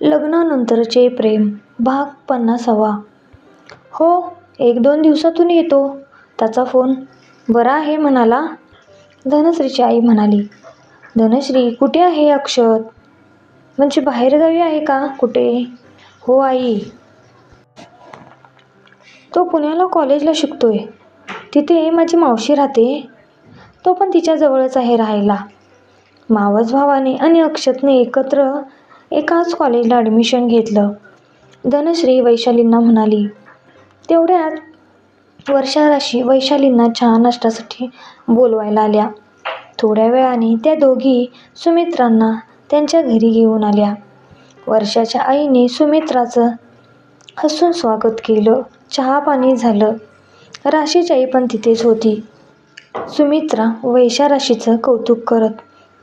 लग्नानंतरचे प्रेम भाग पन्नासावा. हो एक दोन दिवसातून येतो. त्याचा फोन बरा आहे म्हणाला. धनश्रीची आई म्हणाली धनश्री कुठे आहे अक्षत? म्हणजे बाहेरगावी आहे का? कुठे? हो आई. तो पुण्याला कॉलेजला शिकतोय. तिथे माझी मावशी राहते. तो पण तिच्याजवळच आहे राहायला. मावस भावाने आणि अक्षतने एकत्र एकाच कॉलेजला ॲडमिशन घेतलं. धनश्री वैशालींना म्हणाली तेवढ्यात वर्षाराशी वैशालींना चहा नाश्त्यासाठी बोलवायला आल्या. थोड्या वेळाने त्या दोघी सुमित्रांना त्यांच्या घरी घेऊन आल्या. वर्षाच्या आईने सुमित्राचं हसून स्वागत केलं. चहा पाणी झालं. राशीची आई पण तिथेच होती. सुमित्रा वैशाराशीचं कौतुक करत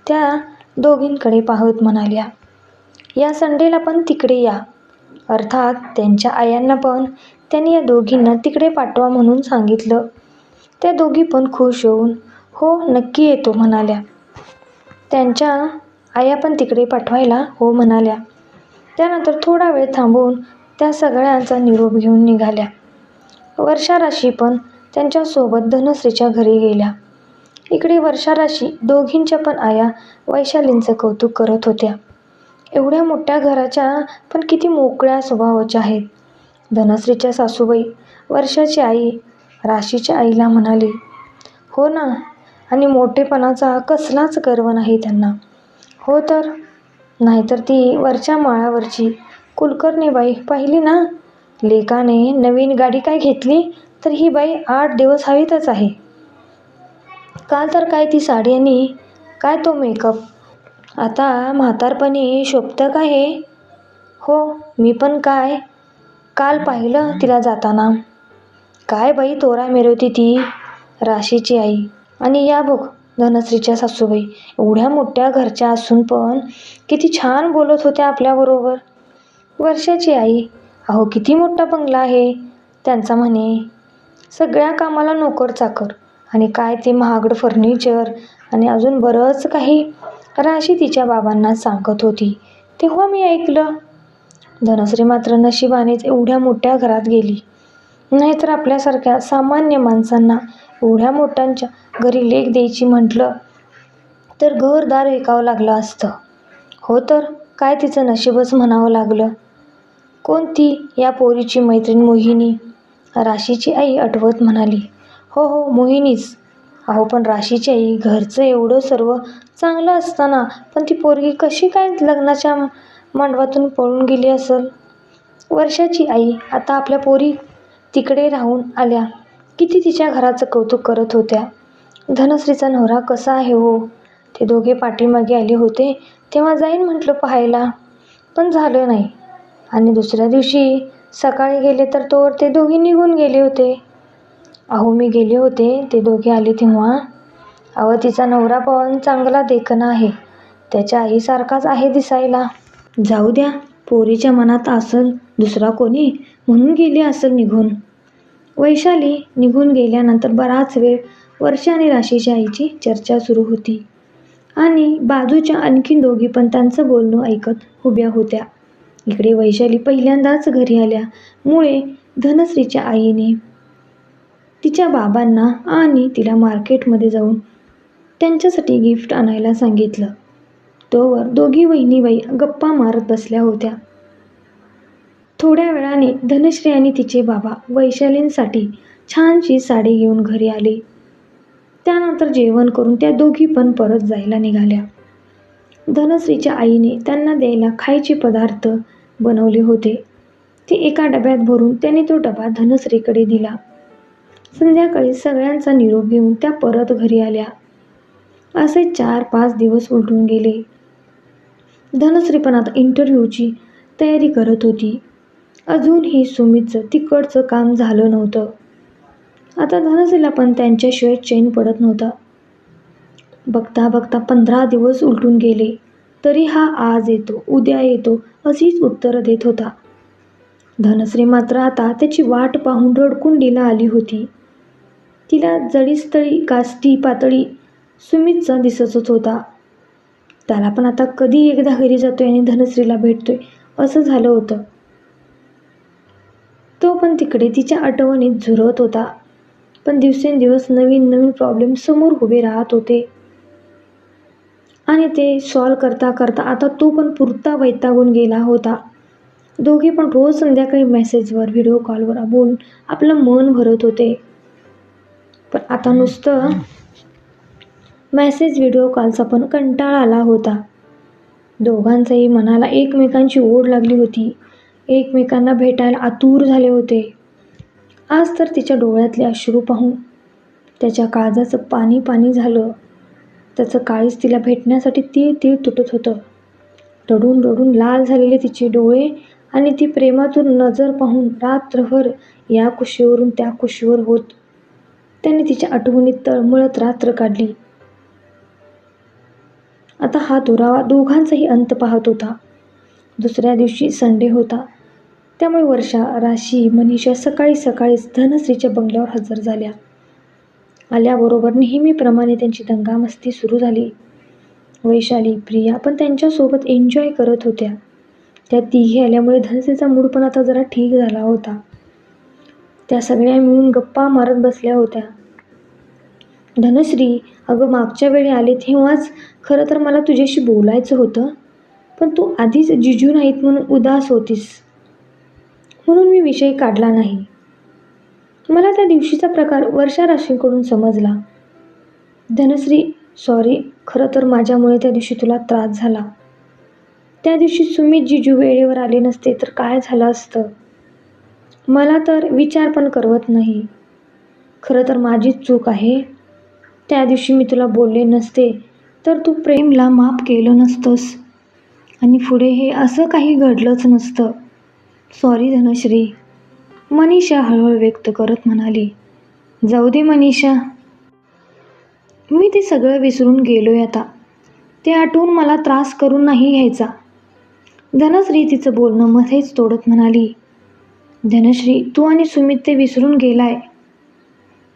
त्या दोघींकडे पाहत म्हणाल्या या संडेला पण तिकडे या. अर्थात त्यांच्या आयांना पण त्यांनी या दोघींना तिकडे पाठवा म्हणून सांगितलं. त्या दोघी पण खुश होऊन हो नक्की येतो म्हणाल्या. त्यांच्या आया पण तिकडे पाठवायला हो म्हणाल्या. त्यानंतर थोडा वेळ थांबून त्या सगळ्यांचा निरोप घेऊन निघाल्या. वर्षाराशी पण त्यांच्यासोबत धनश्रीच्या घरी गेल्या. इकडे वर्षाराशी दोघींच्या पण आया वैशालींचं कौतुक करत होत्या. एवढ्या मोठ्या घराच्या पण किती मोकळ्या स्वभावाच्या आहेत. धनश्रीच्या सासूबाई वर्षाची आई राशीच्या आईला म्हणाली हो ना आणि मोठेपणाचा कसलाच गर्व नाही त्यांना. हो तर नाहीतर ती वरच्या माळावरची कुलकर्णी बाई पाहिली ना? लेकाने नवीन गाडी काय घेतली? तर ही बाई आठ दिवस हवीतच आहे. काल तर काय ती साडी आणि काय तो मेकअप आता म्हातारपणी शोभतं का हे? हो मी पण काय? काल पाहिलं तिला जाताना. काय बाई तोरा मिरवती ती? राशीची आई. आणि या बघ धनश्रीच्या सासूबाई. एवढ्या मोठ्या घरच्या असून पण किती छान बोलत होत्या आपल्याबरोबर. वर्षाची आई. अहो किती मोठा बंगला आहे त्यांचा म्हणे. सगळ्या कामाला नोकर चाकर. आणि काय ते महागडं फर्निचर आणि अजून बरंच काही. राशी तिच्या बाबांना सांगत होती. तेव्हा मी ऐकलं धनश्री मात्र नशिबानेच एवढ्या मोठ्या घरात गेली. नाहीतर आपल्यासारख्या सामान्य माणसांना एवढ्या मोठ्यांच्या घरी लेख द्यायची म्हटलं तर घरदार विकावं लागलं असतं. हो तर काय तिचं नशीबच म्हणावं लागलं? कोणती या पोरीची मैत्रीण मोहिनी? राशीची आई आठवत म्हणाली हो हो मोहिनीच. अहो पण राशीची आई घरचं एवढं सर्व चांगलं असताना पण ती पोरगी कशी काय लग्नाच्या मांडवातून पळून गेली असेल? वर्षाची आई आता आपल्या पोरी तिकडे राहून आल्या. किती तिच्या घराचं कौतुक करत होत्या. धनश्रीचा नवरा कसा आहे हो? ते दोघे पाठीमागे आले होते तेव्हा जाईन म्हटलं पाहायला. पण झालं नाही. आणि दुसऱ्या दिवशी सकाळी गेले तर तोवर ते दोघे निघून गेले होते. अहो मी गेले होते. ते दोघे आले तेव्हा. अहो तिचा नवरा पण चांगला देखणा आहे. त्याच्या आईसारखाच आहे दिसायला. जाऊ द्या पोरीच्या मनात असेल दुसरा कोणी? म्हणून गेली असेल निघून. वैशाली निघून गेल्यानंतर बराच वेळ वर्ष आणि राशीच्या आईची चर्चा सुरू होती. आणि बाजूच्या आणखीन दोघी पण त्यांचं बोलणं ऐकत उभ्या होत्या. इकडे वैशाली पहिल्यांदाच घरी आल्यामुळे धनश्रीच्या आईने तिच्या बाबांना आणि तिला मार्केटमध्ये जाऊन त्यांच्यासाठी गिफ्ट आणायला सांगितलं. तोवर दोघी बहिणीबाई गप्पा मारत बसल्या होत्या. थोड्या वेळाने धनश्री आणि तिचे बाबा वैशालींसाठी छानशी साडी घेऊन घरी आले. त्यानंतर जेवण करून त्या दोघी पण परत जायला निघाल्या. धनश्रीच्या आईने त्यांना द्यायला खायचे पदार्थ बनवले होते. ते एका डब्यात भरून त्याने तो डबा धनश्रीकडे दिला. संध्याकाळी सगळ्यांचा निरोप घेऊन त्या परत घरी आल्या. असे चार पाच दिवस उलटून गेले. धनश्री पण आता इंटरव्ह्यूची तयारी करत होती. अजूनही सुमितचं तिकडचं काम झालं नव्हतं. आता धनश्रीला पण त्यांच्याशिवाय चैन पडत नव्हता. बघता बघता पंधरा दिवस उलटून गेले. तरी हा आज येतो उद्या येतो अशीच उत्तरं देत होता. धनश्री मात्र आता त्याची वाट पाहून रडकुंडीला आली होती. तिला जडीस्थळी काष्टी पातळी सुमितचा दिसतच होता. त्याला पण आता कधी एकदा घरी जातोय आणि धनश्रीला भेटतोय असं झालं होतं. तो पण तिकडे तिच्या आठवणीत झुरत होता. पण दिवसेंदिवस नवीन नवीन प्रॉब्लेम समोर उभे राहत होते. आणि ते सॉल्व करता करता आता तो पण पुरता वैतागून गेला होता. दोघे पण रोज संध्याकाळी मेसेजवर व्हिडिओ कॉलवर बोलून आपलं मन भरत होते. पण आता नुसतं मेसेज व्हिडिओ कॉलचा पण कंटाळा आला होता. दोघांचाही मनाला एकमेकांची ओढ लागली होती. एकमेकांना भेटायला आतुर झाले होते. आज तर तिच्या डोळ्यातले अश्रू पाहून त्याच्या काळजाचं पाणी पाणी झालं. त्याचं काळीज तिला भेटण्यासाठी तीळ तीळ तुटत होतं. रडून रडून लाल झालेले तिचे डोळे आणि ती प्रेमातून नजर पाहून रात्रभर या कुशीवरून त्या कुशीवर होत त्याने तिच्या आठवणीत तळमळत रात्र काढली. आता हा दुरावा दोघांचाही अंत पाहत होता. दुसऱ्या दिवशी संडे होता. त्यामुळे वर्षा राशी मनीषा सकाळी सकाळीच धनश्रीच्या बंगल्यावर हजर झाल्या. आल्याबरोबर नेहमीप्रमाणे त्यांची दंगामस्ती सुरू झाली. वैशाली प्रिया पण त्यांच्यासोबत एन्जॉय करत होत्या. त्या तिघी आल्यामुळे धनश्रीचा मूड पण आता जरा ठीक झाला होता. त्या सगळ्या मिळून गप्पा मारत बसल्या होत्या. धनश्री अगं मागच्या वेळी आले तेव्हाच खरं तर मला तुझ्याशी बोलायचं होतं पण तू आधीच जिजू नाहीत म्हणून उदास होतीस. म्हणून मी विषय काढला नाही. मला त्या दिवशीचा प्रकार वर्षा राशींकडून समजला. धनश्री सॉरी खरं तर माझ्यामुळे त्या दिवशी तुला त्रास झाला. त्या दिवशी सुमित जिजू वेळेवर आले नसते तर काय झालं असतं? मला तर विचार पण करवत नाही. खरं तर माझीच चूक आहे. त्या दिवशी मी तुला बोलले नसते तर तू प्रेमला माफ केलं नसतंस. आणि पुढे हे असं काही घडलंच नसतं. सॉरी धनश्री. मनीषा हळूहळू व्यक्त करत म्हणाली जाऊ दे मनीषा. मी ते सगळं विसरून गेलोय आता. ते आठवून मला त्रास करून नाही घ्यायचा. धनश्री तिचं बोलणं मध्येच तोडत म्हणाली धनश्री तू आणि सुमित ते विसरून गेलाय.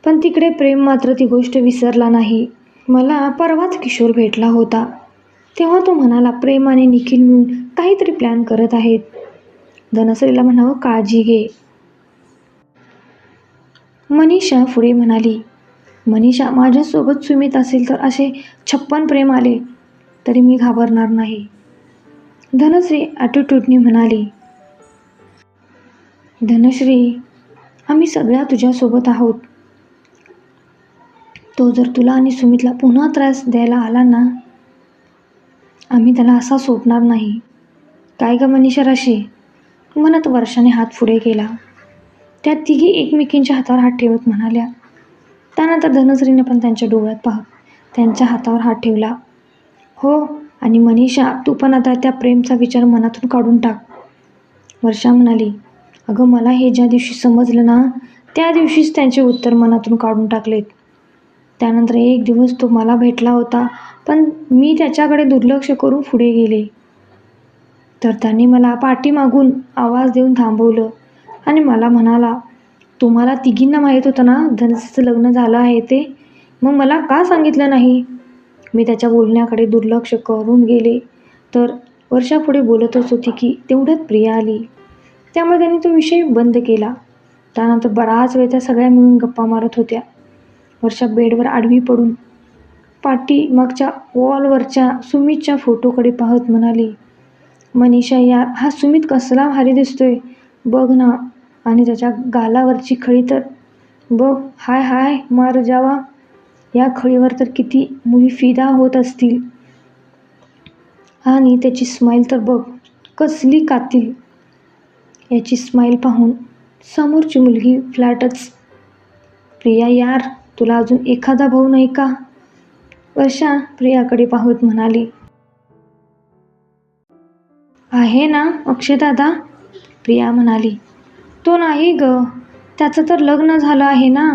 पण तिकडे प्रेम मात्र ती गोष्ट विसरला नाही. मला परवाच किशोर भेटला होता. तेव्हा तो म्हणाला प्रेम आणि निखिल मिळून काहीतरी प्लॅन करत आहेत. धनश्रीला म्हणावं काळजी घे. मनीषा पुढे म्हणाली मनीषा माझ्यासोबत सुमित असेल तर असे छप्पन प्रेम आले तरी मी घाबरणार नाही. धनश्री ॲटिट्यूडनी म्हणाली धनश्री आम्ही सगळ्या तुझ्यासोबत आहोत. तो जर तुला आणि सुमितला पुन्हा त्रास द्यायला आला ना आम्ही त्याला असा सोपणार नाही. काय ग मनीषा राशी? म्हणत वर्षाने हात पुढे केला. त्या तिघी एकमेकींच्या हातावर हात ठेवत म्हणाल्या त्यानंतर धनश्रीने पण त्यांच्या डोळ्यात पाहत त्यांच्या हातावर हात ठेवला. हो आणि मनीषा तू पण आता त्या प्रेमचा विचार मनातून काढून टाक. वर्षा म्हणाली अगं मला हे ज्या दिवशी समजलं ना त्या दिवशीच त्यांचे उत्तर मनातून काढून टाकलेत. त्यानंतर एक दिवस तो मला भेटला होता पण मी त्याच्याकडे दुर्लक्ष करून पुढे गेले. तर त्यांनी मला पाठीमागून आवाज देऊन थांबवलं आणि मला म्हणाला तुम्हाला तिघींना माहीत होतं ना धनसेचं लग्न झालं आहे ते? मग मला का सांगितलं नाही? मी त्याच्या बोलण्याकडे दुर्लक्ष करून गेले. तर वर्षापुढे बोलतच होती की तेवढ्यात प्रिया आली. त्यामुळे त्यांनी तो विषय बंद केला. त्यानंतर बराच वेळ त्या सगळ्या मिळून गप्पा मारत होत्या. वर्षा बेडवर आडवी पडून पाठी मागच्या वॉलवरच्या सुमितच्या फोटोकडे पाहत म्हणाली मनीषा यार हा सुमित कसला भारी दिसतोय. बघ ना आणि त्याच्या गालावरची खळी तर बघ. हाय हाय मार जावा. या खळीवर तर किती मुली फिदा होत असतील. आणि त्याची स्माईल तर बघ. कसली कातील याची स्माईल पाहून समोरची मुलगी फ्लॅटच प्रिया यार तुला अजून एखादा भाऊ नाही का? वर्षा प्रियाकडे पाहत म्हणाली. आहे ना अक्षयदादा? प्रिया म्हणाली. तो नाही ग त्याचं तर लग्न झालं आहे ना.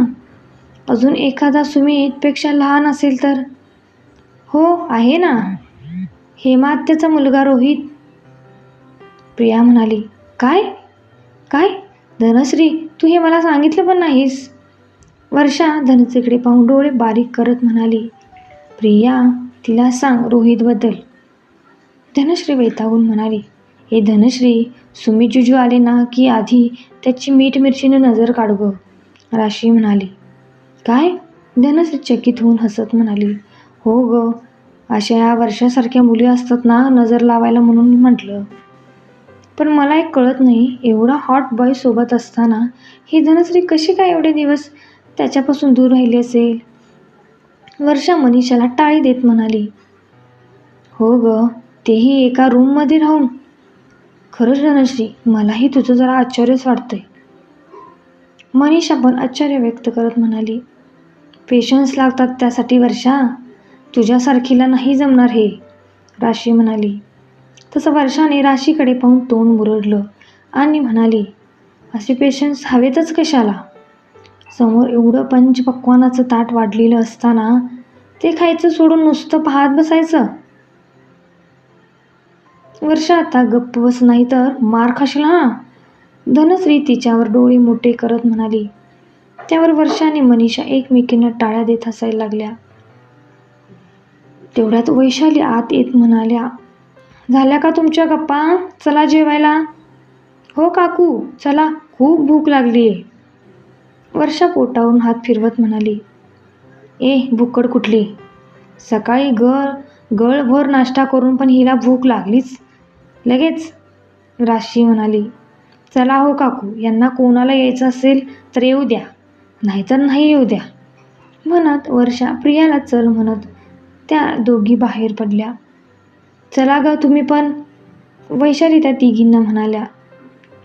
अजून एखादा सुमितपेक्षा लहान असेल तर? हो आहे ना. हेमात्याचा मुलगा रोहित. प्रिया म्हणाली. काय? काय? धनश्री तू हे मला सांगितलं पण नाहीस. वर्षा धनश्रीकडे पाहून डोळे बारीक करत म्हणाली प्रिया तिला सांग रोहितबद्दल. धनश्री वैतागून म्हणाली हे धनश्री सुमी जुजू आले ना की आधी त्याची मीठ मिरचीने नजर काढ गं. राशी म्हणाली काय? धनश्री चकित होऊन हसत म्हणाली हो ग अशा या वर्षासारख्या मुली असतात ना नजर लावायला म्हणून म्हटलं. पण मला एक कळत नाही एवढा हॉट बॉय सोबत असताना ही धनश्री कशी काय एवढे दिवस त्याच्यापासून दूर राहिली असेल? वर्षा मनीषाला टाळी देत म्हणाली हो ग तेही एका रूममध्ये राहून. खरंच धनश्री मलाही तुझं जरा आश्चर्यच वाटतंय. मनीषा पण आश्चर्य व्यक्त करत म्हणाली पेशन्स लागतात त्यासाठी वर्षा तुझ्यासारखीला नाही जमणार हे राशी म्हणाली. तसं वर्षाने राशीकडे पाहून तोंड मुरडलं आणि म्हणाली असे पेशन्स हवेतच कशाला? समोर एवढं पंचपक्वानाचं ताट वाढलेलं असताना ते खायचं सोडून नुसतं पाहत बसायचं? वर्षा आता गप्प बस नाही तर मार खाशील हा? धनश्री तिच्यावर डोळे मोठे करत म्हणाली. त्यावर वर्षा आणि मनीषा एकमेकींना टाळ्या देत हसायला लागल्या. तेवढ्यात वैशाली आत येत म्हणाल्या झाल्या का तुमच्या गप्पा? चला जेवायला. हो काकू चला. खूप भूक लागली आहे वर्षा पोटावरून हात फिरवत म्हणाली ए भुक्कड कुठली? सकाळी गळ गळभर नाश्ता करून पण हिला भूक लागलीच. लगेच? राशी म्हणाली चला हो काकू यांना कोणाला यायचं असेल तर येऊ द्या नाहीतर नाही येऊ द्या. म्हणत वर्षा प्रियाला चल म्हणत त्या दोघी बाहेर पडल्या. चला ग तुम्ही पण. वैशाली त्या तिघींना म्हणाल्या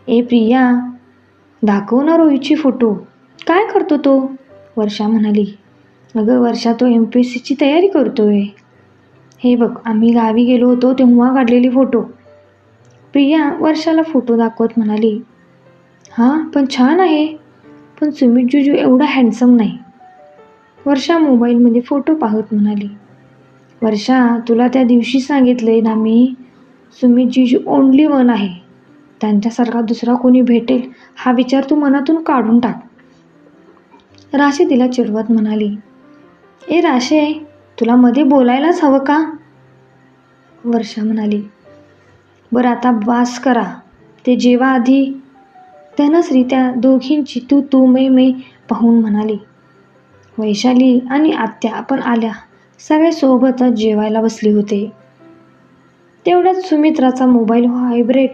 ए प्रिया दाखव ना रोहितची फोटो. काय करतो तो? वर्षा म्हणाली अगं वर्षा तो एम पी एस सीची तयारी करतोय. हे बघ आम्ही गावी गेलो होतो तेव्हा काढलेली फोटो. प्रिया वर्षाला फोटो दाखवत म्हणाली हां पण छान आहे. पण सुमित जुजू एवढा हँडसम नाही. वर्षा मोबाईलमध्ये फोटो पाहत म्हणाली वर्षा तुला त्या दिवशी सांगितलंय ना मी? सुमित जी ओनली वन आहे त्यांच्यासारखा दुसरा कोणी भेटेल हा विचार तू मनातून काढून टाक. राशे तिला चिडवत म्हणाली ए राशे तुला मध्ये बोलायलाच हवं का? वर्षा म्हणाली बरं आता बास करा ते जेव्हा आधी. धनश्री त्या दोघींची तू तू मै मै पाहून म्हणाली वैशाली आणि आत्या आपण आल्या. सगळे सोबतच जेवायला बसले होते. तेवढ्यात सुमित्राचा मोबाईल व्हायब्रेट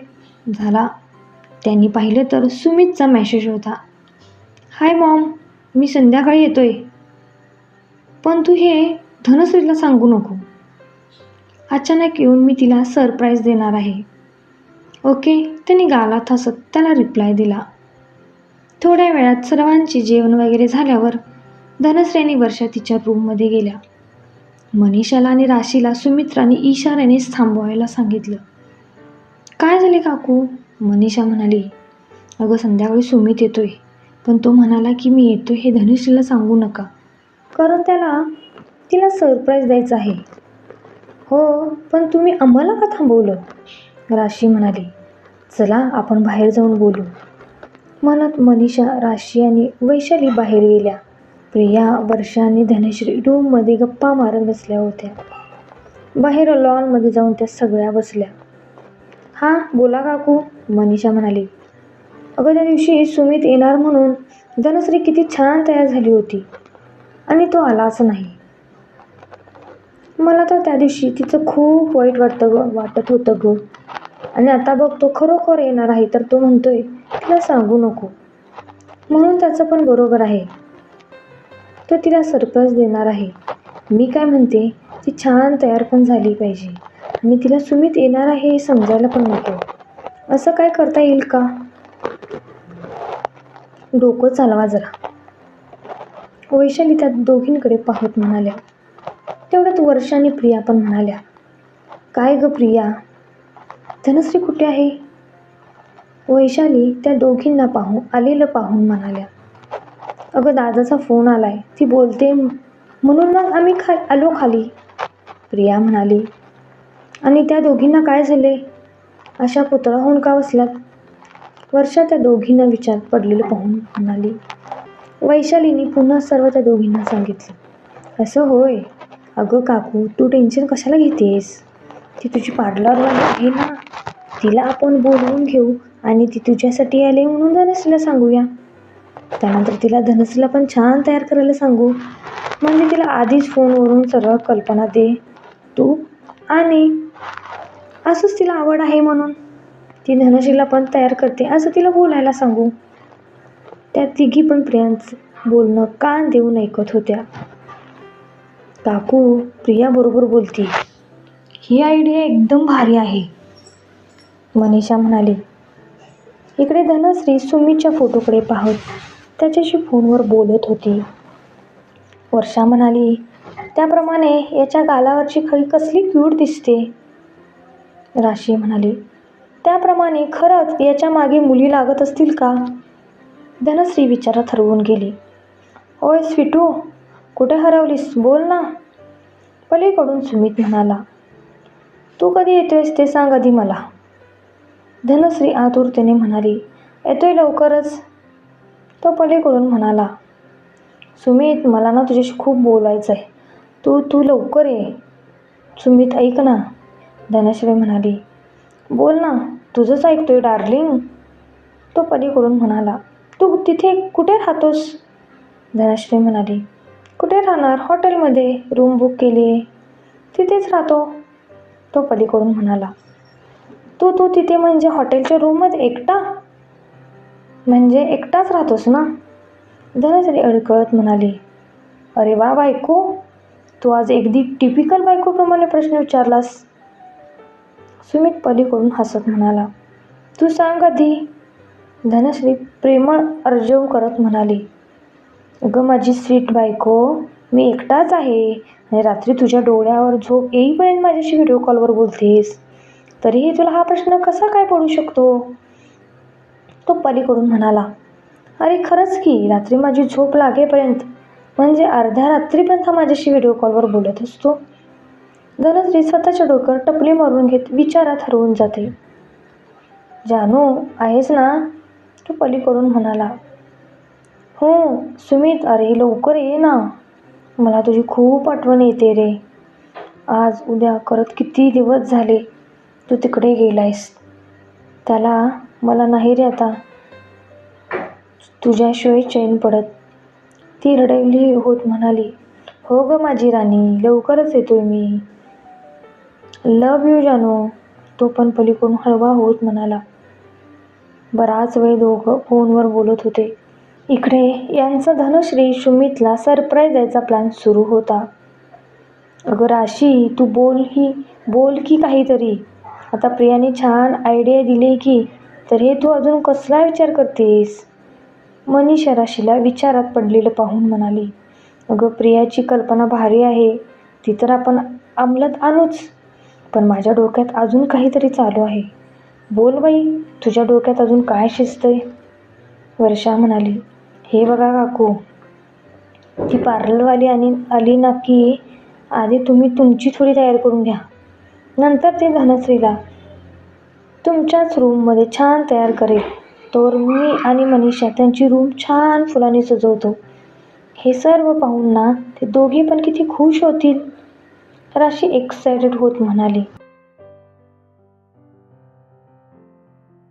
झाला. त्यांनी पाहिलं तर सुमितचा मेसेज होता. हाय मॉम मी संध्याकाळी येतोय. पण तू हे धनश्रीला सांगू नको. अचानक येऊन मी तिला सरप्राईज देणार आहे. ओके. त्यांनी गालात हसत त्याला रिप्लाय दिला. थोड्या वेळात सर्वांचे जेवण वगैरे झाल्यावर धनश्रेणी वर्षा तिच्या रूममध्ये गेल्या. मनीषाला आणि राशीला सुमित्राने इशाऱ्यानेच थांबवायला सांगितलं. काय झाले काकू? मनीषा म्हणाली. अगं संध्याकाळी सुमित येतोय पण तो म्हणाला की मी येतोय हे धनुश्रीला सांगू नका. कारण त्याला तिला सरप्राईज द्यायचं आहे. हो पण तुम्ही आम्हाला का थांबवलं? राशी म्हणाली. चला आपण बाहेर जाऊन बोलू. म्हणत मनीषा राशी आणि वैशाली बाहेर गेल्या. प्रिया वर्षा आणि धनश्री रूममध्ये गप्पा मारत बसल्या होत्या. बाहेर लॉनमध्ये जाऊन त्या सगळ्या बसल्या. हां बोला काकू मनीषा म्हणाली. अगं त्या दिवशी सुमित येणार म्हणून धनश्री किती छान तयार झाली होती आणि तो आलाच नाही. मला तर त्या दिवशी तिचं खूप वाईट वाटतं ग वाटत होतं ग. आणि आता बघ तो खरोखर येणार आहे तर तो म्हणतोय तिला सांगू नको. म्हणून त्याचं पण बरोबर आहे. तो तिला सरप्राईज देणार आहे. मी काय म्हणते ती छान तयार पण झाली पाहिजे. आणि तिला सुमित येणार आहे हे समजायला पण नको. असं काय करता येईल का? डोकं चालवा जरा. वैशाली त्या दोघींकडे पाहत म्हणाल्या. तेवढ्यात वर्षाने प्रिया पण म्हणाल्या. काय ग प्रिया? धनश्री कुठे आहे? वैशाली त्या दोघींना पाहून आलेलं पाहून म्हणाल्या. अगं दादाचा फोन आलाय. ती बोलते म्हणून मग आम्ही खा आलो खाली. प्रिया म्हणाली आणि त्या दोघींना काय झाले? अशा पुतळा होऊन का बसल्यात वर्षा त्या दोघींना विचार पडलेलं पाहून म्हणाली वैशालीने पुन्हा सर्व त्या दोघींना सांगितलं. असं होय? अगं काकू तू टेन्शन कशाला घेतेस? ती तुझी पार्लरवाली आहे ना? तिला आपण बोलवून घेऊ आणि ती तुझ्यासाठी आली म्हणून धनश्रीला सांगूया. त्यानंतर तिला धनश्रीला पण छान तयार करायला सांगू. म्हणजे तिला आधीच फोनवरून सर्व कल्पना दे तू आणि असंच तिला आवड आहे म्हणून. ती धनश्रीला पण तयार करते असं तिला बोलायला सांगू. त्या तिघी पण प्रियांचं बोलणं कान देऊन ऐकत होत्या. काकू प्रिया बरोबर बोलते. ही आयडिया एकदम भारी आहे. मनीषा म्हणाली. इकडे धनश्री सुमीच्या फोटोकडे पाहत त्याच्याशी फोनवर बोलत होती. वर्षा म्हणाली त्याप्रमाणे याच्या गालावरची खळी कसली क्यूट दिसते. राशी म्हणाली त्याप्रमाणे खरंच याच्या मागे मुली लागत असतील का? धनश्री विचारात हरवून गेली ओय स्वीटू कुठे हरवलीस? बोल ना. पलीकडून सुमित म्हणाला तू कधी येतोयस ते सांग आधी मला. धनश्री आतुरतेने म्हणाली येतोय लवकरच. तो पलीकडून म्हणाला सुमित मला ना तुझ्याशी खूप बोलायचं आहे तू तू लवकर ये. सुमित ऐक ना धनश्री म्हणाली. बोल ना तुझंच ऐकतोय डार्लिंग. तो पलीकडून म्हणाला तू तिथे कुठे राहतोस? धनश्री म्हणाली कुठे राहणार? हॉटेलमध्ये रूम बुक केली आहे तिथेच राहतो. तो पलीकडून म्हणाला तू तू तिथे म्हणजे हॉटेलच्या रूममध्ये एकटा? म्हणजे एकटाच राहतोस ना? धनश्री अडकळत म्हणाली. अरे वा बायको तू आज अगदी टिपिकल बायकोप्रमाणे प्रश्न विचारलास. सुमित पलीकडून हसत म्हणाला. तू सांग आधी. धनश्री प्रेमळ अर्जव करत म्हणाली. अगं माझी स्वीट बायको मी एकटाच आहे आणि रात्री तुझ्या डोळ्यावर झोप येईपर्यंत माझ्याशी व्हिडिओ कॉलवर बोलतेस. तरीही तुला हा प्रश्न कसा काय पडू शकतो? तो पलीकडून म्हणाला अरे खरंच की रात्री माझी झोप लागेपर्यंत म्हणजे अर्ध्या रात्रीपर्यंत माझ्याशी व्हिडिओ कॉलवर बोलत असतो. धनश्री स्वतःच्या डोक्यावर टपली मारून घेत विचारात हरवून जाते. जानू आहेस ना? तो पलीकडून म्हणाला. हो सुमित अरे लवकर ये ना. मला तुझी खूप आठवण येते रे. आज उद्या करत किती दिवस झाले तू तिकडे गेलायस. त्याला मला नाही रे आता. तुझ्याशिवाय चैन पडत. ती रडवली होत म्हणाली हो ग माझी राणी लवकरच येतोय मी. लव यू जानू. तो पण पलीकडून हळवा होत म्हणाला. बराच वेळ दोघं फोनवर बोलत होते. इकडे यांचा धनश्री सुमितला सरप्राईज द्यायचा प्लॅन सुरू होता. अगं राशी तू बोल ही बोल की काहीतरी. आता प्रियाने छान आयडिया दिली की तर हे तू अजून कसला विचार करतेस? मनीषा राशीला विचारात पडलेलं पाहून म्हणाली अगं प्रियाची कल्पना भारी आहे. ती तर आपण अंमलात आणूच. पण माझ्या डोक्यात अजून काहीतरी चालू आहे. बोल बाई तुझ्या डोक्यात अजून काय शिजतंय? वर्षा म्हणाली हे बघा काकू ती पार्लरवाली आणि आली ना की आधी तुम्ही तुमची थोडी तयार करून घ्या. नंतर ते धनश्रीला तुमच्याच रूममध्ये छान तयार करेल. तर मी आणि मनीषा त्यांची रूम छान फुलाने सजवतो. हे सर्व पाहून ना ते दोघे पण किती खुश होतील. तर अशी एक्सायटेड होत म्हणाली.